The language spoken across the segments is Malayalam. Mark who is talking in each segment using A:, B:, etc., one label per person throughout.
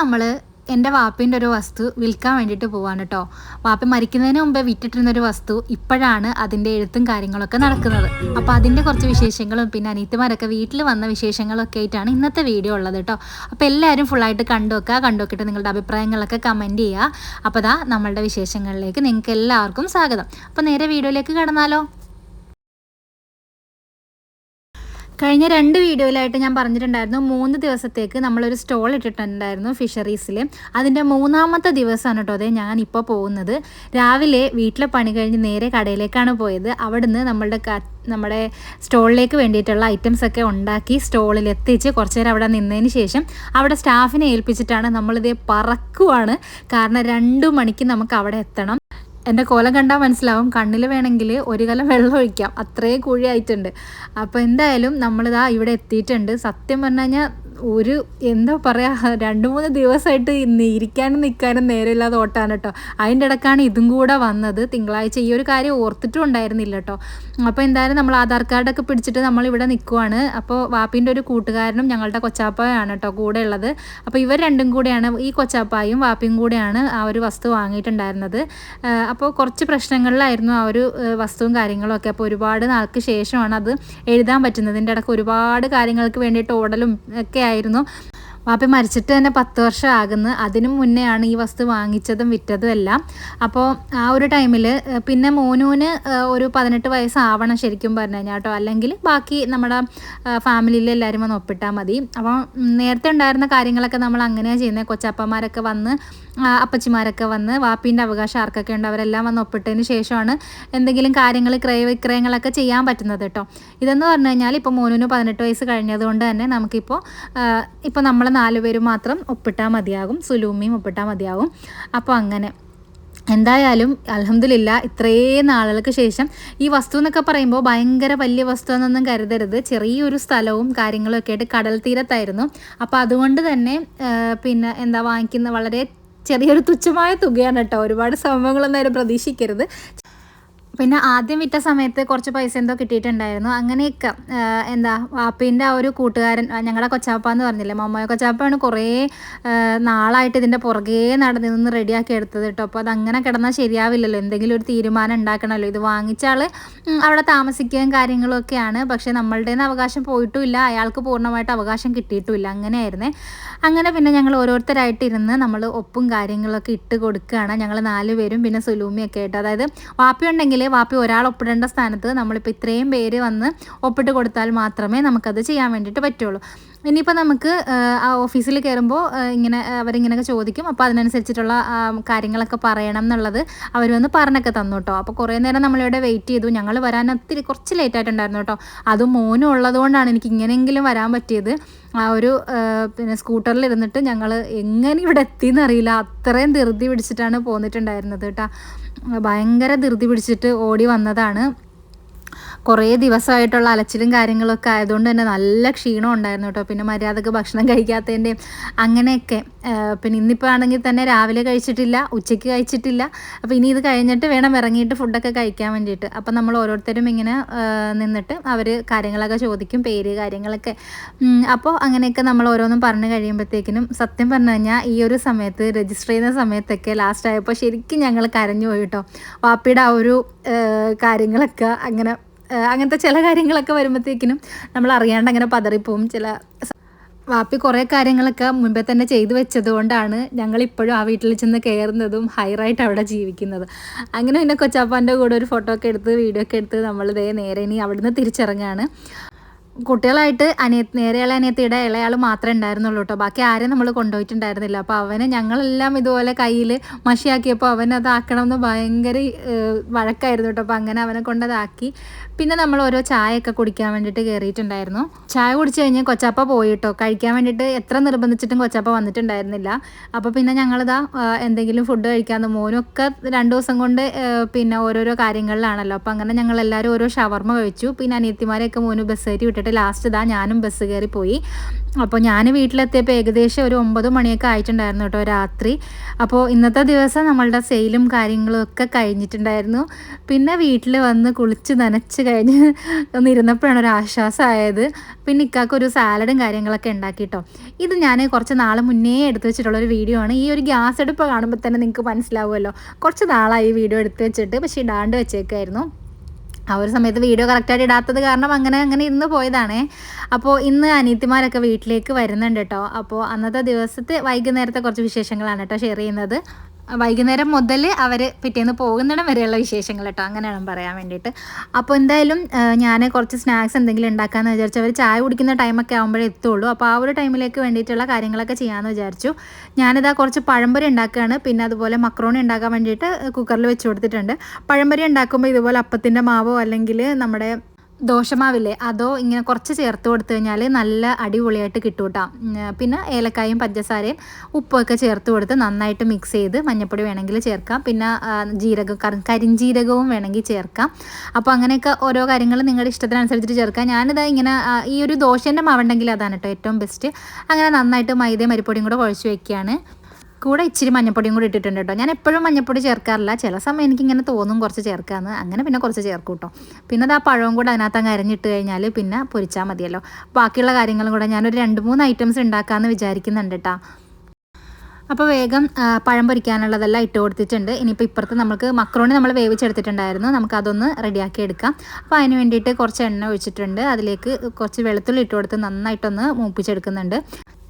A: നമ്മൾ എന്റെ വാപ്പിന്റെ ഒരു വസ്തു വിൽക്കാൻ വേണ്ടിയിട്ട് പോവാണ് കേട്ടോ വാപ്പി മരിക്കുന്നതിന് മുമ്പേ വിറ്റിട്ടിരുന്നൊരു വസ്തു ഇപ്പോഴാണ് അതിന്റെ എഴുത്തും കാര്യങ്ങളൊക്കെ നടക്കുന്നത്. അപ്പോൾ അതിന്റെ കുറച്ച് വിശേഷങ്ങളും പിന്നെ അനീത്തിമാരൊക്കെ വീട്ടിൽ വന്ന വിശേഷങ്ങളൊക്കെ ആയിട്ടാണ് ഇന്നത്തെ വീഡിയോ ഉള്ളത് കേട്ടോ അപ്പോൾ എല്ലാവരും ഫുള്ളായിട്ട് കണ്ടു വെക്കിയിട്ട് നിങ്ങളുടെ അഭിപ്രായങ്ങളൊക്കെ കമന്റ് ചെയ്യുക. അപ്പോൾ ദാ നമ്മളുടെ വിശേഷങ്ങളിലേക്ക് നിങ്ങൾക്ക് എല്ലാവർക്കും സ്വാഗതം. അപ്പോൾ നേരെ വീഡിയോയിലേക്ക് കടന്നാലോ? കഴിഞ്ഞ രണ്ട് വീഡിയോയിലായിട്ട് ഞാൻ പറഞ്ഞിട്ടുണ്ടായിരുന്നു മൂന്ന് ദിവസത്തേക്ക് നമ്മളൊരു സ്റ്റോൾ ഇട്ടിട്ടുണ്ടായിരുന്നു ഫിഷറീസിൽ അതിന്റെ മൂന്നാമത്തെ ദിവസമാണ് കേട്ടോ അതെ ഞാൻ ഇപ്പോൾ പോകുന്നത്. രാവിലെ വീട്ടിലെ പണി കഴിഞ്ഞ് നേരെ കടയിലേക്കാണ് പോയത്. അവിടുന്ന് നമ്മളുടെ നമ്മുടെ സ്റ്റോളിലേക്ക് വേണ്ടിയിട്ടുള്ള ഐറ്റംസ് ഒക്കെ ഉണ്ടാക്കി സ്റ്റോളിൽ എത്തിച്ച് കുറച്ച് നേരം അവിടെ നിന്നതിന് ശേഷം അവിടെ സ്റ്റാഫിനെ ഏൽപ്പിച്ചിട്ടാണ് നമ്മളിത് പറക്കുവാണ്. കാരണം രണ്ടു മണിക്ക് നമുക്ക് അവിടെ എത്തണം. എന്റെ കോലം കണ്ടാൽ മനസ്സിലാവും. കണ്ണിൽ വേണമെങ്കിൽ ഒരു കലം വെള്ളം ഒഴിക്കാം. അത്രയും കുഴിയായിട്ടുണ്ട്. അപ്പോൾ എന്തായാലും നമ്മളിതാ ഇവിടെ എത്തിയിട്ടുണ്ട്. സത്യം പറഞ്ഞു കഴിഞ്ഞാൽ ഒരു എന്താ പറയുക രണ്ട് മൂന്ന് ദിവസമായിട്ട് ഇരിക്കാനും നിൽക്കാനും നേരമില്ലാതെ ഓട്ടാണ് കേട്ടോ. അതിന്റെ ഇടക്കാണ് ഇതും കൂടെ വന്നത്. തിങ്കളാഴ്ച ഈ ഒരു കാര്യം ഓർത്തിട്ടും ഉണ്ടായിരുന്നില്ല കേട്ടോ. അപ്പോൾ എന്തായാലും നമ്മൾ ആധാർ കാർഡൊക്കെ പിടിച്ചിട്ട് നമ്മൾ ഇവിടെ നിൽക്കുവാണ് അപ്പോൾ വാപ്പിന്റെ ഒരു കൂട്ടുകാരനും ഞങ്ങളുടെ കൊച്ചാപ്പായാണ് കേട്ടോ കൂടെ ഉള്ളത്. അപ്പോൾ ഇവർ രണ്ടും കൂടെയാണ് ഈ കൊച്ചാപ്പായും വാപ്പിയും കൂടെയാണ് ആ ഒരു വസ്തു വാങ്ങിയിട്ടുണ്ടായിരുന്നത്. അപ്പോൾ കുറച്ച് പ്രശ്നങ്ങളിലായിരുന്നു ആ ഒരു വസ്തുവും കാര്യങ്ങളും ഒക്കെ അപ്പോൾ ഒരുപാട് നാൾക്ക് ശേഷമാണ് അത് എഴുതാൻ പറ്റുന്നത്. ഇതിന്റെ ഇടയ്ക്ക് ഒരുപാട് കാര്യങ്ങൾക്ക് വേണ്ടിയിട്ട് ഓടലും ഒക്കെ スるの？വാപ്പി മരിച്ചിട്ട് തന്നെ പത്ത് വർഷം ആകുന്നു. അതിനു മുന്നെയാണ് ഈ വസ്തു വാങ്ങിച്ചതും വിറ്റതും എല്ലാം. അപ്പോൾ ആ ഒരു ടൈമിൽ പിന്നെ മോനൂന് ഒരു പതിനെട്ട് വയസ്സാവണം ശരിക്കും പറഞ്ഞു കഴിഞ്ഞാൽ കേട്ടോ അല്ലെങ്കിൽ ബാക്കി നമ്മുടെ ഫാമിലിയിൽ എല്ലാവരും വന്ന് ഒപ്പിട്ടാൽ മതി. അപ്പോൾ നേരത്തെ ഉണ്ടായിരുന്ന കാര്യങ്ങളൊക്കെ നമ്മൾ അങ്ങനെയാണ് ചെയ്യുന്നത് കൊച്ചപ്പന്മാരൊക്കെ വന്ന് അപ്പച്ചിമാരൊക്കെ വന്ന് വാപ്പീന്റെ അവകാശം ആർക്കൊക്കെ ഉണ്ട് അവരെല്ലാം വന്ന് ഒപ്പിട്ടതിന് ശേഷമാണ് എന്തെങ്കിലും കാര്യങ്ങൾ ക്രയവിക്രയങ്ങളൊക്കെ ചെയ്യാൻ പറ്റുന്നത് കേട്ടോ ഇതെന്ന് പറഞ്ഞു കഴിഞ്ഞാൽ ഇപ്പോൾ മോനൂന് പതിനെട്ട് വയസ്സ് കഴിഞ്ഞതുകൊണ്ട് തന്നെ നമുക്കിപ്പോൾ ഇപ്പോൾ നമ്മൾ നാല് പേര് മാത്രം ഒപ്പിട്ടാൽ മതിയാകും. സുലൂമിയും ഒപ്പിട്ടാൽ മതിയാകും. അപ്പോൾ അങ്ങനെ. എന്തായാലും അലഹമില്ല ഇത്രയും നാളുകൾക്ക് ശേഷം ഈ വസ്തു എന്നൊക്കെ പറയുമ്പോൾ ഭയങ്കര വലിയ വസ്തു എന്നൊന്നും കരുതരുത്. ചെറിയൊരു സ്ഥലവും കാര്യങ്ങളും ഒക്കെ ആയിട്ട് കടൽ തീരത്തായിരുന്നു. അപ്പോൾ അതുകൊണ്ട് തന്നെ പിന്നെ എന്താ വാങ്ങിക്കുന്ന വളരെ ചെറിയൊരു തുച്ഛമായ തുകയാണ് കേട്ടോ. ഒരുപാട് സംഭവങ്ങളൊന്നും ആരും പ്രതീക്ഷിക്കരുത്. പിന്നെ ആദ്യം വിറ്റ സമയത്ത് കുറച്ച് പൈസ എന്തോ കിട്ടിയിട്ടുണ്ടായിരുന്നു. അങ്ങനെയൊക്കെ എന്താ വാപ്പീന്റെ ആ ഒരു കൂട്ടുകാരൻ ഞങ്ങളുടെ കൊച്ചാപ്പ എന്ന് പറഞ്ഞില്ലേ മമ്മയോ കൊച്ചാപ്പാണ് കുറേ നാളായിട്ട് ഇതിന്റെ പുറകെ നടന്ന് നിന്ന് റെഡിയാക്കി എടുത്തത് കേട്ടോ. അപ്പോൾ അതങ്ങനെ കിടന്നാൽ ശരിയാവില്ലല്ലോ. എന്തെങ്കിലും ഒരു തീരുമാനം ഉണ്ടാക്കണമല്ലോ ഇത് വാങ്ങിച്ചാൽ അവിടെ താമസിക്കുകയും കാര്യങ്ങളും ഒക്കെയാണ്. പക്ഷേ നമ്മളുടെ അവകാശം പോയിട്ടുമില്ല. അയാൾക്ക് പൂർണമായിട്ട് അവകാശം കിട്ടിയിട്ടുമില്ല. അങ്ങനെയായിരുന്നേ. അങ്ങനെ പിന്നെ ഞങ്ങൾ ഓരോരുത്തരായിട്ടിരുന്ന് നമ്മൾ ഒപ്പും കാര്യങ്ങളൊക്കെ ഇട്ട് കൊടുക്കുകയാണ്. ഞങ്ങൾ നാല് പേരും പിന്നെ സുലൂമിയൊക്കെ ആയിട്ട്. അതായത് വാപ്പി ഉണ്ടെങ്കിൽ വാപ്പി ഒരാൾ ഒപ്പിടേണ്ട സ്ഥാനത്ത് നമ്മളിപ്പോൾ ഇത്രയും പേര് വന്ന് ഒപ്പിട്ട് കൊടുത്താൽ മാത്രമേ നമുക്കത് ചെയ്യാൻ വേണ്ടിയിട്ട് പറ്റുള്ളൂ. ഇനിയിപ്പോൾ നമുക്ക് ആ ഓഫീസിൽ കയറുമ്പോൾ ഇങ്ങനെ അവരിങ്ങനെയൊക്കെ ചോദിക്കും. അപ്പോൾ അതിനനുസരിച്ചിട്ടുള്ള കാര്യങ്ങളൊക്കെ പറയണം എന്നുള്ളത് അവർ വന്ന് പറഞ്ഞൊക്കെ തന്നു കേട്ടോ. അപ്പോൾ കുറേ നേരം നമ്മളിവിടെ വെയിറ്റ് ചെയ്തു. ഞങ്ങൾ വരാൻ ഒത്തിരി കുറച്ച് ലേറ്റ് ആയിട്ടുണ്ടായിരുന്നു കേട്ടോ. അതും മോനും ഉള്ളതുകൊണ്ടാണ് എനിക്ക് ഇങ്ങനെയെങ്കിലും വരാൻ പറ്റിയത്. ആ ഒരു പിന്നെ സ്കൂട്ടറിൽ ഇരുന്നിട്ട് ഞങ്ങൾ എങ്ങനെ ഇവിടെ എത്തിയെന്നറിയില്ല അത്രയും ധൃതി പിടിച്ചിട്ടാണ് പോന്നിട്ടുണ്ടായിരുന്നത് കേട്ടോ. ഭയങ്കര ധൃതി പിടിച്ചിട്ട് ഓടി വന്നതാണ്. കുറേ ദിവസമായിട്ടുള്ള അലച്ചിലും കാര്യങ്ങളൊക്കെ ആയതുകൊണ്ട് തന്നെ നല്ല ക്ഷീണം ഉണ്ടായിരുന്നു കേട്ടോ. പിന്നെ മര്യാദയ്ക്ക് ഭക്ഷണം കഴിക്കാത്തതിന്റെയും അങ്ങനെയൊക്കെ. പിന്നെ ഇന്നിപ്പോൾ ആണെങ്കിൽ തന്നെ രാവിലെ കഴിച്ചിട്ടില്ല ഉച്ചയ്ക്ക് കഴിച്ചിട്ടില്ല. അപ്പോൾ ഇനി ഇത് കഴിഞ്ഞിട്ട് വേണം ഇറങ്ങിയിട്ട് ഫുഡൊക്കെ കഴിക്കാൻ വേണ്ടിയിട്ട്. അപ്പം നമ്മൾ ഓരോരുത്തരും ഇങ്ങനെ നിന്നിട്ട് അവർ കാര്യങ്ങളൊക്കെ ചോദിക്കും പേര് കാര്യങ്ങളൊക്കെ. അപ്പോൾ അങ്ങനെയൊക്കെ നമ്മൾ ഓരോന്നും പറഞ്ഞു കഴിയുമ്പോഴത്തേക്കിനും സത്യം പറഞ്ഞു കഴിഞ്ഞാൽ ഈ ഒരു സമയത്ത് രജിസ്റ്റർ ചെയ്യുന്ന സമയത്തൊക്കെ ലാസ്റ്റ് ആയപ്പോൾ ശരിക്കും ഞങ്ങൾ കരഞ്ഞു പോയി കേട്ടോ. വാപ്പിയുടെ ആ ഒരു കാര്യങ്ങളൊക്കെ അങ്ങനെ അങ്ങനത്തെ ചില കാര്യങ്ങളൊക്കെ വരുമ്പോഴത്തേക്കിനും നമ്മൾ അറിയാണ്ട് അങ്ങനെ പതറിപ്പോവും. ചില വാപ്പി കുറേ കാര്യങ്ങളൊക്കെ മുൻപേ തന്നെ ചെയ്തു വെച്ചത് കൊണ്ടാണ് ഞങ്ങൾ ഇപ്പോഴും ആ വീട്ടിൽ ചെന്ന് കയറുന്നതും ഹൈറായിട്ട് അവിടെ ജീവിക്കുന്നത്. അങ്ങനെ പിന്നെ കൊച്ചാപ്പാന്റെ കൂടെ ഒരു ഫോട്ടോ ഒക്കെ എടുത്ത് വീഡിയോ ഒക്കെ എടുത്ത് നമ്മളിതേ നേരെ ഇനി അവിടുന്ന് തിരിച്ചിറങ്ങുകയാണ് കുട്ടികളായിട്ട് അനിയ നേരെയുള്ള അനിയത്തിയുടെ ഇളയാൾ മാത്രമേ ഉണ്ടായിരുന്നുള്ളൂ കേട്ടോ. ബാക്കി ആരെയും നമ്മൾ കൊണ്ടുപോയിട്ടുണ്ടായിരുന്നില്ല. അപ്പോൾ അവനെ ഞങ്ങളെല്ലാം ഇതുപോലെ കയ്യിൽ മഷിയാക്കിയപ്പോൾ അവൻ അതാക്കണം എന്ന് ഭയങ്കര വഴക്കായിരുന്നു കേട്ടോ. അപ്പോൾ അങ്ങനെ അവനെ കൊണ്ടതാക്കി പിന്നെ നമ്മൾ ഓരോ ചായയൊക്കെ കുടിക്കാൻ വേണ്ടിയിട്ട് കയറിയിട്ടുണ്ടായിരുന്നു ചായ കുടിച്ച് കഴിഞ്ഞ് കൊച്ചാപ്പ പോയിട്ടോ കഴിക്കാൻ വേണ്ടിയിട്ട് എത്ര നിർബന്ധിച്ചിട്ടും കൊച്ചാപ്പ വന്നിട്ടുണ്ടായിരുന്നില്ല. അപ്പോൾ പിന്നെ ഞങ്ങളിതാ എന്തെങ്കിലും ഫുഡ് കഴിക്കാമെന്ന് മോനൊക്കെ രണ്ട് ദിവസം കൊണ്ട് പിന്നെ ഓരോരോ കാര്യങ്ങളിലാണല്ലോ. അപ്പോൾ അങ്ങനെ ഞങ്ങളെല്ലാവരും ഓരോ ഷവർമ്മ കഴിച്ചു. പിന്നെ അനിയത്തിമാരെയൊക്കെ മോന് ബസ് വിട്ടിട്ട് നോക്കിയിട്ട് ലാസ്റ്റ് ഇതാ ഞാനും ബസ് കയറി പോയി. അപ്പോൾ ഞാൻ വീട്ടിലെത്തിയപ്പോൾ ഏകദേശം ഒരു ഒമ്പത് മണിയൊക്കെ ആയിട്ടുണ്ടായിരുന്നു കേട്ടോ രാത്രി. അപ്പോൾ ഇന്നത്തെ ദിവസം നമ്മളുടെ സെയിലും കാര്യങ്ങളും ഒക്കെ കഴിഞ്ഞിട്ടുണ്ടായിരുന്നു. പിന്നെ വീട്ടിൽ വന്ന് കുളിച്ച് നനച്ച് കഴിഞ്ഞ് ഒന്ന് ഇരുന്നപ്പോഴാണ് ഒരു ആശ്വാസമായത്. പിന്നെ ഇക്കാക്ക് ഒരു സാലഡും കാര്യങ്ങളൊക്കെ ഉണ്ടാക്കിട്ടോ. ഇത് ഞാൻ കുറച്ച് നാൾ മുന്നേ എടുത്തു വെച്ചിട്ടുള്ള ഒരു വീഡിയോ ആണ്. ഈ ഒരു ഗ്യാസ് അടുപ്പ് കാണുമ്പോൾ തന്നെ നിങ്ങൾക്ക് മനസ്സിലാവുമല്ലോ. കുറച്ച് നാളായി ഈ വീഡിയോ എടുത്ത് വെച്ചിട്ട് പക്ഷേ ഇടാണ്ട് വെച്ചേക്കായിരുന്നു. ആ ഒരു സമയത്ത് വീഡിയോ കറക്റ്റായിട്ട് ഇടാത്തത് കാരണം അങ്ങനെ അങ്ങനെ ഇന്ന് പോയതാണേ. അപ്പോൾ ഇന്ന് അനീത്തിമാരൊക്കെ വീട്ടിലേക്ക് വരുന്നുണ്ട് കേട്ടോ അപ്പോൾ അന്നത്തെ ദിവസത്തെ വൈകുന്നേരത്തെ കുറച്ച് വിശേഷങ്ങളാണ് കേട്ടോ ഷെയർ ചെയ്യുന്നത്. വൈകുന്നേരം മുതൽ അവർ പിറ്റേന്ന് പോകുന്നിടം വരെയുള്ള വിശേഷങ്ങൾ കേട്ടോ. അങ്ങനെയാണ് പറയാൻ വേണ്ടിയിട്ട്. അപ്പോൾ എന്തായാലും ഞാൻ കുറച്ച് സ്നാക്സ് എന്തെങ്കിലും ഉണ്ടാക്കാമെന്ന് വിചാരിച്ചു. അവർ ചായ കുടിക്കുന്ന ടൈമൊക്കെ ആകുമ്പോഴേ എത്തുള്ളൂ. അപ്പോൾ ആ ഒരു ടൈമിലേക്ക് വേണ്ടിയിട്ടുള്ള കാര്യങ്ങളൊക്കെ ചെയ്യാമെന്ന് വിചാരിച്ചു. ഞാനിതാ കുറച്ച് പഴംപൊരി ഉണ്ടാക്കുകയാണ്. പിന്നെ അതുപോലെ മക്രോണി ഉണ്ടാക്കാൻ വേണ്ടിയിട്ട് കുക്കറിൽ വെച്ച് കൊടുത്തിട്ടുണ്ട്. പഴംപൊരി ഉണ്ടാക്കുമ്പോൾ ഇതുപോലെ അപ്പത്തിന്റെ മാവോ അല്ലെങ്കിൽ നമ്മുടെ ദോശമാവില്ലേ? അതോ ഇങ്ങനെ കുറച്ച് ചേർത്ത് കൊടുത്തു കഴിഞ്ഞാൽ നല്ല അടിപൊളിയായിട്ട് കിട്ടും കേട്ടോ പിന്നെ ഏലക്കായും പഞ്ചസാരയും ഉപ്പൊക്കെ ചേർത്ത് കൊടുത്ത് നന്നായിട്ട് മിക്സ് ചെയ്ത് മഞ്ഞൾപ്പൊടി വേണമെങ്കിൽ ചേർക്കാം. പിന്നെ ജീരകം കരിഞ്ജീരകവും വേണമെങ്കിൽ ചേർക്കാം. അപ്പോൾ അങ്ങനെയൊക്കെ ഓരോ കാര്യങ്ങൾ നിങ്ങളുടെ ഇഷ്ടത്തിനനുസരിച്ചിട്ട് ചേർക്കാം. ഞാനിത് ഇങ്ങനെ ഈ ഒരു ദോശേന്റെ മാവുണ്ടെങ്കിൽ അതാണ് കേട്ടോ ഏറ്റവും ബെസ്റ്റ് അങ്ങനെ നന്നായിട്ട് മൈദയും അരിപ്പൊടിയും കൂടെ കുഴച്ച് വയ്ക്കുകയാണ് കൂടെ ഇച്ചിരി മഞ്ഞപ്പൊടിയും കൂടി ഇട്ടിട്ടുണ്ട് കേട്ടോ. ഞാൻ എപ്പോഴും മഞ്ഞപ്പൊടി ചേർക്കാറില്ല. ചില സമയം എനിക്കിങ്ങനെ തോന്നും കുറച്ച് ചേർക്കാമെന്ന് അങ്ങനെ പിന്നെ കുറച്ച് ചേർക്കും കേട്ടോ. പിന്നെ അത് ആ പഴവും കൂടെ അതിനകത്ത് അരഞ്ഞിട്ട് കഴിഞ്ഞാൽ പിന്നെ പൊരിച്ചാൽ മതിയല്ലോ. ബാക്കിയുള്ള കാര്യങ്ങളും കൂടെ ഞാനൊരു രണ്ട് മൂന്ന് ഐറ്റംസ് ഉണ്ടാക്കാമെന്ന് വിചാരിക്കുന്നുണ്ട് കേട്ടോ അപ്പോൾ വേഗം പഴം പൊരിക്കാനുള്ളതെല്ലാം ഇട്ട് കൊടുത്തിട്ടുണ്ട്. ഇനിയിപ്പോൾ ഇപ്പുറത്ത് നമുക്ക് മക്രോണി നമ്മൾ വേവിച്ചെടുത്തിട്ടുണ്ടായിരുന്നു. നമുക്ക് അതൊന്ന് റെഡിയാക്കി എടുക്കാം. അപ്പോൾ അതിന് വേണ്ടിയിട്ട് കുറച്ച് എണ്ണ ഒഴിച്ചിട്ടുണ്ട്. അതിലേക്ക് കുറച്ച് വെളുത്തുള്ളി ഇട്ട് കൊടുത്ത് നന്നായിട്ടൊന്ന് മൂപ്പിച്ചെടുക്കുന്നുണ്ട്.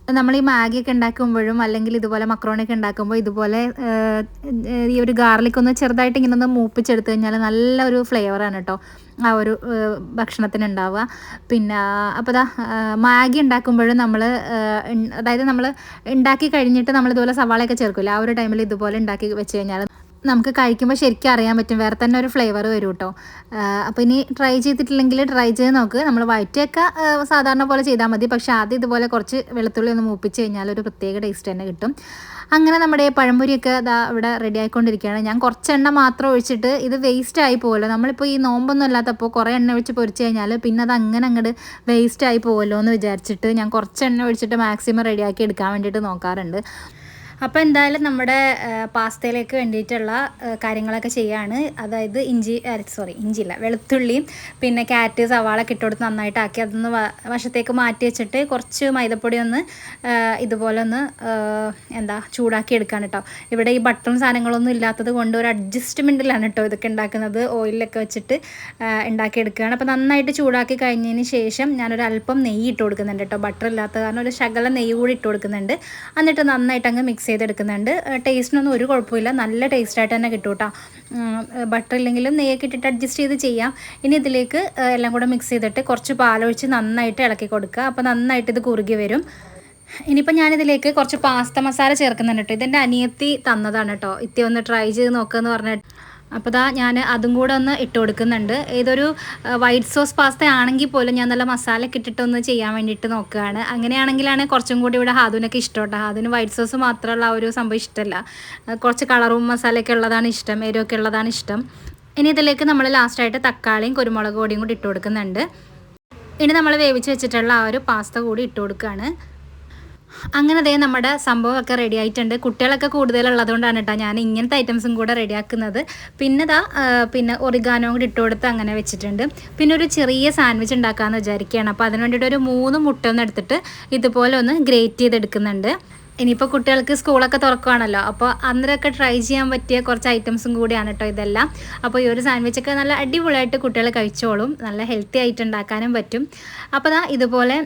A: നമ്മൾ ഈ മാഗിയൊക്കെ ഉണ്ടാക്കുമ്പോഴും അല്ലെങ്കിൽ ഇതുപോലെ മക്രോണിയൊക്കെ ഉണ്ടാക്കുമ്പോൾ ഇതുപോലെ ഈ ഒരു ഗാർലിക് ഒന്ന് ചെറുതായിട്ട് ഇങ്ങനെ ഒന്ന് മൂപ്പിച്ചെടുത്ത് കഴിഞ്ഞാൽ നല്ല ഒരു ഫ്ലേവറാണ് കേട്ടോ ആ ഒരു ഭക്ഷണത്തിന് ഉണ്ടാവുക പിന്നെ അപ്പോൾ ഇതാ മാഗി ഉണ്ടാക്കുമ്പോഴും നമ്മൾ അതായത് നമ്മൾ ഉണ്ടാക്കി കഴിഞ്ഞിട്ട് നമ്മൾ ഇതുപോലെ സവാളയൊക്കെ ചേർക്കില്ല? ആ ഒരു ടൈമിൽ ഇതുപോലെ ഉണ്ടാക്കി വെച്ച് കഴിഞ്ഞാൽ നമുക്ക് കഴിക്കുമ്പോൾ ശരിക്കും അറിയാൻ പറ്റും. വേറെ തന്നെ ഒരു ഫ്ലേവർ വരും കേട്ടോ അപ്പോൾ ഇനി ട്രൈ ചെയ്തിട്ടില്ലെങ്കിൽ ട്രൈ ചെയ്ത് നോക്ക്. നമ്മൾ വയറ്റൊക്കെ സാധാരണ പോലെ ചെയ്താൽ മതി. പക്ഷേ ആദ്യം ഇതുപോലെ കുറച്ച് വെളുത്തുള്ളി ഒന്ന് മൂപ്പിച്ച് കഴിഞ്ഞാൽ ഒരു പ്രത്യേക ടേസ്റ്റ് തന്നെ കിട്ടും. അങ്ങനെ നമ്മുടെ പഴംപൊരിയൊക്കെ ഇതാ ഇവിടെ റെഡി ആയിക്കൊണ്ടിരിക്കുകയാണ്. ഞാൻ കുറച്ച് എണ്ണ മാത്രം ഒഴിച്ചിട്ട് ഇത് വേസ്റ്റ് ആയി പോകുമല്ലോ നമ്മളിപ്പോൾ ഈ നോമ്പൊന്നും ഇല്ലാത്തപ്പോൾ കുറേ എണ്ണ ഒഴിച്ച് പൊരിച്ച് കഴിഞ്ഞാൽ പിന്നെ അത് അങ്ങനെ അങ്ങോട്ട് വേസ്റ്റ് ആയി പോകുമല്ലോ എന്ന് വിചാരിച്ചിട്ട് ഞാൻ കുറച്ച് എണ്ണ ഒഴിച്ചിട്ട് മാക്സിമം റെഡിയാക്കി എടുക്കാൻ വേണ്ടിയിട്ട് നോക്കാറുണ്ട്. അപ്പോൾ എന്തായാലും നമ്മുടെ പാസ്തയിലേക്ക് വേണ്ടിയിട്ടുള്ള കാര്യങ്ങളൊക്കെ ചെയ്യാണ്. അതായത് ഇഞ്ചി സോറി ഇഞ്ചിയില്ല വെളുത്തുള്ളിയും പിന്നെ ക്യാരറ്റ് സവാള ഇട്ടുകൊടുത്ത് നന്നായിട്ട് ആക്കി അതൊന്ന് വശത്തേക്ക് മാറ്റി വെച്ചിട്ട് കുറച്ച് മൈദപ്പൊടി ഒന്ന് ഇതുപോലെ ഒന്ന് എന്താ ചൂടാക്കി എടുക്കാൻ കേട്ടോ ഇവിടെ ഈ ബട്ടറും സാധനങ്ങളൊന്നും ഇല്ലാത്തത് കൊണ്ട് ഒരു അഡ്ജസ്റ്റ്മെന്റിലാണ് കേട്ടോ ഇതൊക്കെ ഉണ്ടാക്കുന്നത്. ഓയിലൊക്കെ വെച്ചിട്ട് ഉണ്ടാക്കി എടുക്കുകയാണ്. അപ്പോൾ നന്നായിട്ട് ചൂടാക്കി കഴിഞ്ഞതിന് ശേഷം ഞാനൊരു അല്പം നെയ്യ് ഇട്ട് കൊടുക്കുന്നുണ്ട് കേട്ടോ ബട്ടർ ഇല്ലാത്ത കാരണം ഒരു ശകല നെയ്യ് കൂടി ഇട്ട് കൊടുക്കുന്നുണ്ട്. എന്നിട്ട് നന്നായിട്ട് അങ്ങ് മിക്സ് ചെയ്തെടുക്കുന്നുണ്ട്. ടേസ്റ്റിനൊന്നും ഒരു കുഴപ്പമില്ല. നല്ല ടേസ്റ്റായിട്ട് തന്നെ കിട്ടും കേട്ടോ ബട്ടർ ഇല്ലെങ്കിലും നെയ്യൊക്കെ ഇട്ടിട്ട് അഡ്ജസ്റ്റ് ചെയ്ത് ചെയ്യാം. ഇനി ഇതിലേക്ക് എല്ലാം കൂടെ മിക്സ് ചെയ്തിട്ട് കുറച്ച് പാലൊഴിച്ച് നന്നായിട്ട് ഇളക്കി കൊടുക്കുക. അപ്പോൾ നന്നായിട്ട് ഇത് കുറുകി വരും. ഇനിയിപ്പോൾ ഞാനിതിലേക്ക് കുറച്ച് പാസ്ത മസാല ചേർക്കുന്നുണ്ട് കേട്ടോ ഇതെന്റെ അനിയത്തി തന്നതാണ് കേട്ടോ ഇത്തി ഒന്ന് ട്രൈ ചെയ്ത് നോക്കുക എന്ന് പറഞ്ഞിട്ട്. അപ്പോൾ ദാ ഞാൻ അതും കൂടെ ഒന്ന് ഇട്ട് കൊടുക്കുന്നുണ്ട്. ഏതൊരു വൈറ്റ് സോസ് പാസ്ത ആണെങ്കിൽ പോലും ഞാൻ നല്ല മസാലയൊക്കെ ഇട്ടിട്ടൊന്ന് ചെയ്യാൻ വേണ്ടിയിട്ട് നോക്കുകയാണ്. അങ്ങനെയാണെങ്കിലാണ് കുറച്ചും കൂടി ഇവിടെ ഹാദുവിനൊക്കെ ഇഷ്ടം കേട്ടോ. ഹാദുവിന് വൈറ്റ് സോസ് മാത്രമുള്ള ആ ഒരു സംഭവം ഇഷ്ടമല്ല. കുറച്ച് കളറും മസാലയൊക്കെ ഉള്ളതാണ് ഇഷ്ടം എരിവൊക്കെ ഉള്ളതാണ് ഇഷ്ടം. ഇനി ഇതിലേക്ക് നമ്മൾ ലാസ്റ്റായിട്ട് തക്കാളിയും കുരുമുളക് പൊടിയും കൂടി ഇട്ട് കൊടുക്കുന്നുണ്ട്. ഇനി നമ്മൾ വേവിച്ച് വെച്ചിട്ടുള്ള ആ ഒരു പാസ്ത കൂടി ഇട്ട് കൊടുക്കുകയാണ്. അങ്ങനെ ദേ നമ്മുടെ സംഭവമൊക്കെ റെഡി ആയിട്ടുണ്ട്. കുട്ടികളൊക്കെ കൂടുതലുള്ളതുകൊണ്ടാണ് കേട്ടോ ഞാൻ ഇങ്ങനത്തെ ഐറ്റംസും കൂടെ റെഡിയാക്കുന്നത് പിന്നെ ദാ പിന്നെ ഒറിഗാനോ കൂടി ഇട്ട് കൊടുത്ത് അങ്ങനെ വെച്ചിട്ടുണ്ട്. പിന്നെ ഒരു ചെറിയ സാൻഡ്വിച്ച് ഉണ്ടാക്കാമെന്ന് വിചാരിക്കുകയാണ്. അപ്പോൾ അതിന് വേണ്ടിയിട്ട് ഒരു മൂന്ന് മുട്ട ഒന്ന് എടുത്തിട്ട് ഇതുപോലെ ഒന്ന് ഗ്രേറ്റ് ചെയ്തെടുക്കുന്നുണ്ട്. ഇനിയിപ്പോൾ കുട്ടികൾക്ക് സ്കൂളൊക്കെ തുറക്കുവാണല്ലോ. അപ്പോൾ അന്നേരമൊക്കെ ട്രൈ ചെയ്യാൻ പറ്റിയ കുറച്ച് ഐറ്റംസും കൂടിയാണ് കേട്ടോ ഇതെല്ലാം. അപ്പോൾ ഈ ഒരു സാൻഡ്വിച്ചൊക്കെ നല്ല അടിപൊളിയായിട്ട് കുട്ടികൾ കഴിച്ചോളും. നല്ല ഹെൽത്തി ആയിട്ട് ഉണ്ടാക്കാനും പറ്റും. അപ്പോൾ ദാ ഇതുപോലെ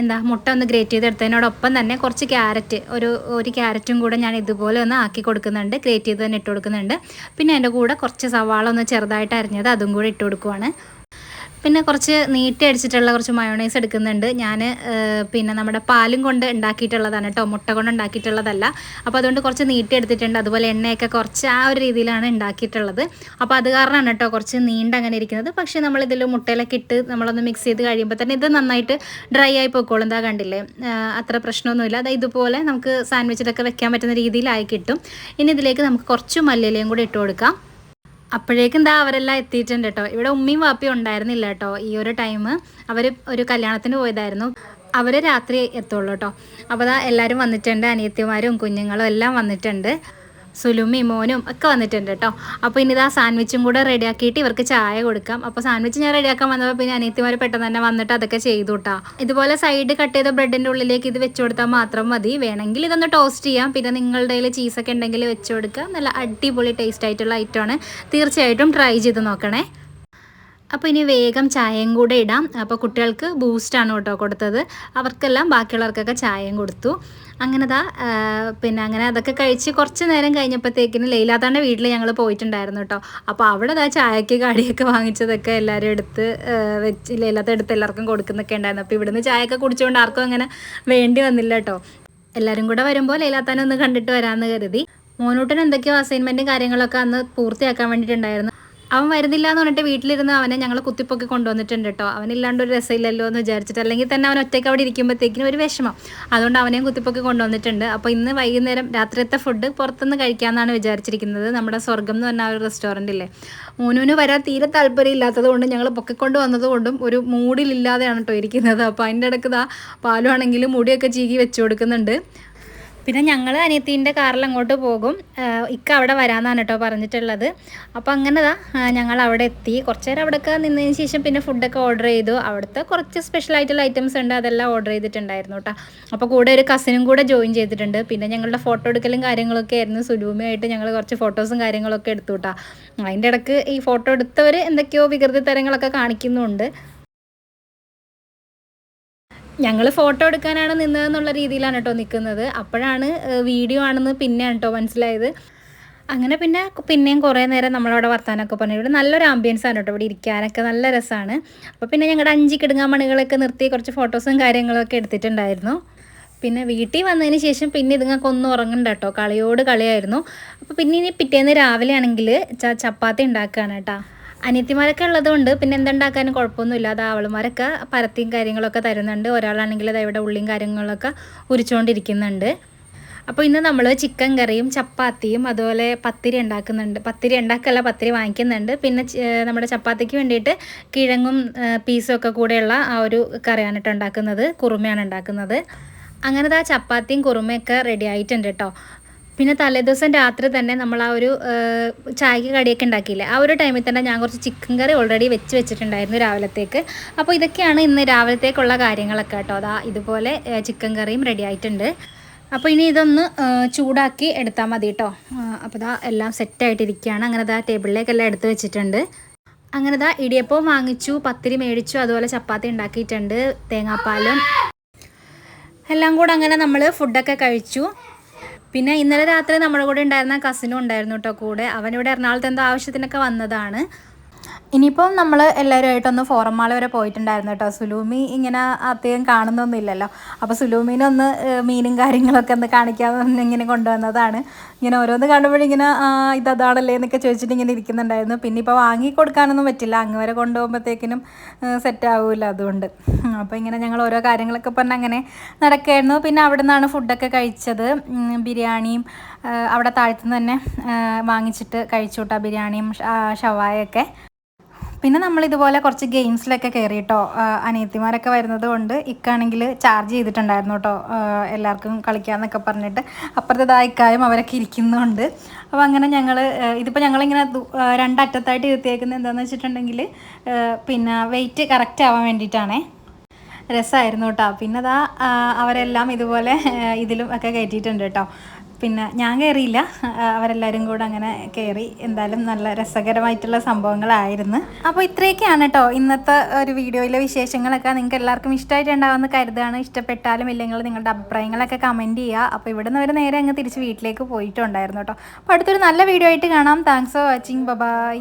A: എന്താ മുട്ട ഒന്ന് ഗ്രേറ്റ് ചെയ്തെടുത്തതിനോടൊപ്പം തന്നെ കുറച്ച് ക്യാരറ്റ് ഒരു ഒരു ക്യാരറ്റും കൂടെ ഞാൻ ഇതുപോലെ ഒന്ന് ആക്കി കൊടുക്കുന്നുണ്ട്. ഗ്രേറ്റ് ചെയ്ത് തന്നെ ഇട്ട് കൊടുക്കുന്നുണ്ട്. പിന്നെ എന്റെ കൂടെ കുറച്ച് സവാള ഒന്ന് ചെറുതായിട്ട് അരിഞ്ഞത് അതും കൂടെ ഇട്ട് കൊടുക്കുവാണ്. പിന്നെ കുറച്ച് നീട്ടി അടിച്ചിട്ടുള്ള കുറച്ച് മയോണൈസ് എടുക്കുന്നുണ്ട്. ഞാൻ പിന്നെ നമ്മുടെ പാലും കൊണ്ട് ഉണ്ടാക്കിയിട്ടുള്ളതാണ് കേട്ടോ. മുട്ട കൊണ്ട് ഉണ്ടാക്കിയിട്ടുള്ളതല്ല. അപ്പോൾ അതുകൊണ്ട് കുറച്ച് നീട്ടി എടുത്തിട്ടുണ്ട്. അതുപോലെ എണ്ണയൊക്കെ കുറച്ച് ആ ഒരു രീതിയിലാണ് ഉണ്ടാക്കിയിട്ടുള്ളത്. അപ്പോൾ അത് കാരണമാണ് കേട്ടോ കുറച്ച് നീണ്ട അങ്ങനെ ഇരിക്കുന്നത്. പക്ഷേ നമ്മളിതിൽ മുട്ടയിലൊക്കെ ഇട്ട് നമ്മളൊന്ന് മിക്സ് ചെയ്ത് കഴിയുമ്പോൾ തന്നെ ഇത് നന്നായിട്ട് ഡ്രൈ ആയി പോയിക്കോളും എന്താ കണ്ടില്ലേ? അത്ര പ്രശ്നമൊന്നുമില്ല. അതായത് ഇതുപോലെ നമുക്ക് സാൻഡ്വിച്ചിലൊക്കെ വെക്കാൻ പറ്റുന്ന രീതിയിലായി കിട്ടും. ഇനി ഇതിലേക്ക് നമുക്ക് കുറച്ച് മല്ലിയിലയും കൂടി ഇട്ട് കൊടുക്കാം. അപ്പോഴേക്കും എന്താ അവരെല്ലാം എത്തിയിട്ടുണ്ട് കേട്ടോ. ഇവിടെ ഉമ്മയും വാപ്പയും ഉണ്ടായിരുന്നില്ല കേട്ടോ ഈ ഒരു ടൈം അവർ ഒരു കല്യാണത്തിന് പോയതായിരുന്നു. അവർ രാത്രി എത്തുള്ളൂ കേട്ടോ. അപ്പോൾ അതാ എല്ലാവരും വന്നിട്ടുണ്ട്. അനിയത്തിമാരും കുഞ്ഞുങ്ങളും എല്ലാം വന്നിട്ടുണ്ട്. സുലുമി മോനും ഒക്കെ വന്നിട്ടുണ്ട് കേട്ടോ അപ്പോൾ ഇനി ഇതാ സാൻഡ്വിച്ചും കൂടെ റെഡിയാക്കിയിട്ട് ഇവർക്ക് ചായ കൊടുക്കാം. അപ്പോൾ സാൻഡ്വിച്ച് ഞാൻ റെഡിയാക്കാൻ വന്നപ്പോൾ പിന്നെ അനിയത്തിമാർ പെട്ടെന്ന് തന്നെ വന്നിട്ട് അതൊക്കെ ചെയ്തു കേട്ടോ ഇതുപോലെ സൈഡ് കട്ട് ചെയ്ത ബ്രെഡിന്റെ ഉള്ളിലേക്ക് ഇത് വെച്ച് കൊടുത്താൽ മാത്രം മതി. വേണമെങ്കിൽ ഇതൊന്ന് ടോസ്റ്റ് ചെയ്യാം. പിന്നെ നിങ്ങളുടെ കയ്യിൽ ചീസൊക്കെ ഉണ്ടെങ്കിൽ വെച്ച് കൊടുക്കാം. നല്ല അടിപൊളി ടേസ്റ്റ് ആയിട്ടുള്ള ഐറ്റമാണ് തീർച്ചയായിട്ടും ട്രൈ ചെയ്ത് നോക്കണേ. അപ്പോൾ ഇനി വേഗം ചായയും കൂടെ ഇടാം. അപ്പോൾ കുട്ടികൾക്ക് ബൂസ്റ്റാണ് കേട്ടോ കൊടുത്തത്. അവർക്കെല്ലാം ബാക്കിയുള്ളവർക്കൊക്കെ ചായയും കൊടുത്തു. അങ്ങനെ ദാ പിന്നെ അങ്ങനെ അതൊക്കെ കഴിച്ച് കുറച്ച് നേരം കഴിഞ്ഞപ്പോഴത്തേക്കിന് ലൈലാത്താന്റെ വീട്ടിൽ ഞങ്ങൾ പോയിട്ടുണ്ടായിരുന്നു കേട്ടോ. അപ്പോൾ അവിടെ ദാ ചായക്ക് കടിയൊക്കെ വാങ്ങിച്ചതൊക്കെ എല്ലാവരും എടുത്ത് വെച്ച് ലൈലാത്ത എടുത്ത് എല്ലാവർക്കും കൊടുക്കുന്നൊക്കെ ഉണ്ടായിരുന്നു. അപ്പോൾ ഇവിടുന്ന് ചായയൊക്കെ കുടിച്ചുകൊണ്ട് ആർക്കും അങ്ങനെ വേണ്ടി വന്നില്ല കേട്ടോ. എല്ലാവരും കൂടെ വരുമ്പോൾ ലൈലാത്താനെ ഒന്ന് കണ്ടിട്ട് വരാമെന്ന് കരുതി. മോനൂട്ടൻ എന്തൊക്കെയോ അസൈൻമെന്റും കാര്യങ്ങളൊക്കെ അന്ന് പൂർത്തിയാക്കാൻ വേണ്ടിയിട്ടുണ്ടായിരുന്നു. അവൻ വരുന്നില്ല എന്ന് പറഞ്ഞിട്ട് വീട്ടിലിരുന്ന് അവനെ ഞങ്ങൾ കുത്തിപ്പൊക്കി കൊണ്ടുവന്നിട്ടുണ്ട് കേട്ടോ. അവനില്ലാണ്ട് ഒരു രസമില്ലല്ലോ എന്ന് വിചാരിച്ചിട്ട് അല്ലെങ്കിൽ തന്നെ അവൻ ഒറ്റയ്ക്ക് അവിടെ ഇരിക്കുമ്പോഴത്തേക്കിനും ഒരു വിഷമം. അതുകൊണ്ട് അവനെയും കുത്തിപ്പൊക്കി കൊണ്ടുവന്നിട്ടുണ്ട്. അപ്പോൾ ഇന്ന് വൈകുന്നേരം രാത്രിയത്തെ ഫുഡ് പുറത്തുനിന്ന് കഴിക്കാമെന്നാണ് വിചാരിച്ചിരിക്കുന്നത്. നമ്മുടെ സ്വർഗം എന്ന് പറഞ്ഞ ആ ഒരു റെസ്റ്റോറന്റ് ഇല്ലേ? മൂനുവിന് വരാൻ തീരെ താല്പര്യം ഇല്ലാത്തത് കൊണ്ട് ഞങ്ങൾ പൊക്കിക്കൊണ്ട് വന്നതുകൊണ്ടും ഒരു മൂഡിലില്ലാതെയാണ് കേട്ടോ ഇരിക്കുന്നത്. അപ്പോൾ അതിന്റെ ഇടയ്ക്ക് ഇതാ പാലുവാണെങ്കിലും മുടിയൊക്കെ ചീകി വെച്ചു കൊടുക്കുന്നുണ്ട്. പിന്നെ ഞങ്ങൾ അനിയത്തീന്റെ കാറിൽ അങ്ങോട്ട് പോകും. ഇക്ക അവിടെ വരാമെന്നാണ് കേട്ടോ പറഞ്ഞിട്ടുള്ളത്. അപ്പോൾ അങ്ങനെ ദാ ഞങ്ങൾ അവിടെ എത്തി. കുറച്ച് നേരം അവിടെയൊക്കെ നിന്നതിന് ശേഷം പിന്നെ ഫുഡൊക്കെ ഓർഡർ ചെയ്തു. അവിടുത്തെ കുറച്ച് സ്പെഷ്യൽ ആയിട്ടുള്ള ഐറ്റംസ് ഉണ്ട് അതെല്ലാം ഓർഡർ ചെയ്തിട്ടുണ്ടായിരുന്നു കേട്ടോ. അപ്പോൾ കൂടെ ഒരു കസിനും കൂടെ ജോയിൻ ചെയ്തിട്ടുണ്ട്. പിന്നെ ഞങ്ങളുടെ ഫോട്ടോ എടുക്കലും കാര്യങ്ങളൊക്കെ ആയിരുന്നു. സുലൂമയായിട്ട് ഞങ്ങൾ കുറച്ച് ഫോട്ടോസും കാര്യങ്ങളൊക്കെ എടുത്തു കേട്ടോ. അതിന്റെ ഇടയ്ക്ക് ഈ ഫോട്ടോ എടുത്തവർ എന്തൊക്കെയോ വികൃതി തരങ്ങളൊക്കെ കാണിക്കുന്നുണ്ട്. ഞങ്ങൾ ഫോട്ടോ എടുക്കാനാണ് നിന്നതെന്നുള്ള രീതിയിലാണ് കേട്ടോ നിൽക്കുന്നത് അപ്പോഴാണ് വീഡിയോ ആണെന്ന് പിന്നെയാണ് കേട്ടോ മനസ്സിലായത്. അങ്ങനെ പിന്നെ പിന്നെയും കുറേ നേരം നമ്മളവിടെ വർത്താനമൊക്കെ പറഞ്ഞു. ഇവിടെ നല്ലൊരു ആംബിയൻസ് ആണ് കേട്ടോ ഇവിടെ ഇരിക്കാനൊക്കെ നല്ല രസമാണ്. അപ്പോൾ പിന്നെ ഞങ്ങളുടെ അഞ്ചി കിടുങ്ങാമണികളൊക്കെ നിർത്തി കുറച്ച് ഫോട്ടോസും കാര്യങ്ങളൊക്കെ എടുത്തിട്ടുണ്ടായിരുന്നു. പിന്നെ വീട്ടിൽ വന്നതിന് ശേഷം പിന്നെ ഇതുങ്ങൾക്ക് ഒന്നും ഉറങ്ങണ്ട കേട്ടോ. കളിയോട് കളിയായിരുന്നു. അപ്പോൾ പിന്നെ ഇനി പിറ്റേന്ന് രാവിലെ ആണെങ്കിൽ ചപ്പാത്തി ഉണ്ടാക്കുകയാണ് കേട്ടോ. അനിയത്തിമാരൊക്കെ ഉള്ളതുകൊണ്ട് പിന്നെ എന്തുണ്ടാക്കാനും കുഴപ്പമൊന്നുമില്ല. അത് അവളുമാരൊക്കെ പരത്തിയും കാര്യങ്ങളൊക്കെ തരുന്നുണ്ട്. ഒരാളാണെങ്കിൽ അത് ഇവിടെ ഉള്ളിയും കാര്യങ്ങളൊക്കെ ഉരിച്ചുകൊണ്ടിരിക്കുന്നുണ്ട് അപ്പോൾ ഇന്ന് നമ്മൾ ചിക്കൻ കറിയും ചപ്പാത്തിയും അതുപോലെ പത്തിരി ഉണ്ടാക്കുന്നുണ്ട്. പത്തിരി ഉണ്ടാക്കല്ല പത്തിരി വാങ്ങിക്കുന്നുണ്ട്. പിന്നെ നമ്മുടെ ചപ്പാത്തിക്ക് വേണ്ടിയിട്ട് കിഴങ്ങും പീസും ഒക്കെ കൂടെയുള്ള ആ ഒരു കറിയാണ് കേട്ടോ കുറുമയാണ് ഉണ്ടാക്കുന്നത്. അങ്ങനത്തെ ആ ചപ്പാത്തിയും കുറുമയൊക്കെ റെഡി ആയിട്ടുണ്ട് കേട്ടോ. പിന്നെ തലേദിവസം രാത്രി തന്നെ നമ്മൾ ആ ഒരു ചായക്ക് കടിയൊക്കെ ഉണ്ടാക്കിയില്ലേ? ആ ഒരു ടൈമിൽ തന്നെ ഞാൻ കുറച്ച് ചിക്കൻ കറി ഓൾറെഡി വെച്ച് വെച്ചിട്ടുണ്ടായിരുന്നു രാവിലത്തേക്ക്. അപ്പോൾ ഇതൊക്കെയാണ് ഇന്ന് രാവിലത്തേക്കുള്ള കാര്യങ്ങളൊക്കെ കേട്ടോ. അതാ ഇതുപോലെ ചിക്കൻ കറിയും റെഡി ആയിട്ടുണ്ട്. അപ്പോൾ ഇനി ഇതൊന്ന് ചൂടാക്കി എടുത്താൽ മതി കേട്ടോ. അപ്പോൾ ഇതാ എല്ലാം സെറ്റായിട്ടിരിക്കുകയാണ് അങ്ങനെ ഇതാ ടേബിളിലേക്കെല്ലാം എടുത്ത് വെച്ചിട്ടുണ്ട്. അങ്ങനെ ഇതാ ഇടിയപ്പവും വാങ്ങിച്ചു പത്തിരി മേടിച്ചു അതുപോലെ ചപ്പാത്തി ഉണ്ടാക്കിയിട്ടുണ്ട് തേങ്ങാപ്പാലും. എല്ലാം കൂടെ അങ്ങനെ നമ്മൾ ഫുഡൊക്കെ കഴിച്ചു. പിന്നെ ഇന്നലെ രാത്രി നമ്മുടെ കൂടെ ഉണ്ടായിരുന്ന കസിനും ഉണ്ടായിരുന്നു കേട്ടോ കൂടെ. അവനിവിടെ എറണാകുളത്ത് എന്തോ ആവശ്യത്തിനൊക്കെ വന്നതാണ്. ഇനിയിപ്പം നമ്മൾ എല്ലാവരുമായിട്ടൊന്ന് ഫോറം മാൾ വരെ പോയിട്ടുണ്ടായിരുന്നു കേട്ടോ സുലൂമി ഇങ്ങനെ അധികം കാണുന്നൊന്നുമില്ലല്ലോ. അപ്പോൾ സുലൂമിനെ ഒന്ന് മീനും കാര്യങ്ങളൊക്കെ ഒന്ന് കാണിക്കാമെന്ന് ഇങ്ങനെ കൊണ്ടുവന്നതാണ്. ഇങ്ങനെ ഓരോന്ന് കാണുമ്പോഴിങ്ങനെ ഇത് അതാണല്ലേ എന്നൊക്കെ ചോദിച്ചിട്ട് ഇങ്ങനെ ഇരിക്കുന്നുണ്ടായിരുന്നു. പിന്നെ ഇപ്പോൾ വാങ്ങി കൊടുക്കാനൊന്നും പറ്റില്ല. അങ്ങ് വരെ കൊണ്ടുപോകുമ്പോഴത്തേക്കിനും സെറ്റ് ആവില്ല അതുകൊണ്ട്. അപ്പോൾ ഇങ്ങനെ ഞങ്ങൾ ഓരോ കാര്യങ്ങളൊക്കെ പറഞ്ഞ് അങ്ങനെ നടക്കായിരുന്നു. പിന്നെ അവിടെ നിന്നാണ് ഫുഡൊക്കെ കഴിച്ചത്. ബിരിയാണിയും അവിടെ താഴ്ത്തുനിന്ന് തന്നെ വാങ്ങിച്ചിട്ട് കഴിച്ചു കൂട്ടാ ബിരിയാണിയും ഷവായൊക്കെ. പിന്നെ നമ്മൾ ഇതുപോലെ കുറച്ച് ഗെയിംസിലൊക്കെ കയറി കേട്ടോ അനിയത്തിമാരൊക്കെ വരുന്നത് കൊണ്ട് ഇക്കാണെങ്കിൽ ചാർജ് ചെയ്തിട്ടുണ്ടായിരുന്നു കേട്ടോ എല്ലാവർക്കും കളിക്കാമെന്നൊക്കെ പറഞ്ഞിട്ട്. അപ്പുറത്തെ ദായിക്കായും അവരൊക്കെ ഇരിക്കുന്നുണ്ട്. അപ്പോൾ അങ്ങനെ ഞങ്ങൾ ഇതിപ്പോൾ ഞങ്ങളിങ്ങനെ രണ്ടറ്റത്തായിട്ട് ഇരുത്തിയേക്കുന്നത് എന്താണെന്ന് വെച്ചിട്ടുണ്ടെങ്കിൽ പിന്നെ വെയിറ്റ് കറക്റ്റ് ആവാൻ വേണ്ടിയിട്ടാണേ. രസമായിരുന്നു കേട്ടോ. പിന്നെ അതാ അവരെല്ലാം ഇതുപോലെ ഇതിലും ഒക്കെ കയറ്റിയിട്ടുണ്ട് കേട്ടോ. പിന്നെ ഞാൻ കയറിയില്ല അവരെല്ലാവരും കൂടെ അങ്ങനെ കയറി എന്തായാലും നല്ല രസകരമായിട്ടുള്ള സംഭവങ്ങളായിരുന്നു. അപ്പോൾ ഇത്രയൊക്കെയാണ് കേട്ടോ ഇന്നത്തെ ഒരു വീഡിയോയിലെ വിശേഷങ്ങളൊക്കെ. നിങ്ങൾക്ക് എല്ലാവർക്കും ഇഷ്ടമായിട്ടുണ്ടാവുമെന്ന് കരുതുകയാണ്. ഇഷ്ടപ്പെട്ടാലും ഇല്ലെങ്കിൽ നിങ്ങളുടെ അഭിപ്രായങ്ങളൊക്കെ കമന്റ് ചെയ്യുക. അപ്പോൾ ഇവിടെ നിന്ന് അവർ നേരെ അങ്ങ് തിരിച്ച് വീട്ടിലേക്ക് പോയിട്ടുണ്ടായിരുന്നു കേട്ടോ അപ്പോൾ അടുത്തൊരു നല്ല വീഡിയോ ആയിട്ട് കാണാം. Thanks for watching bye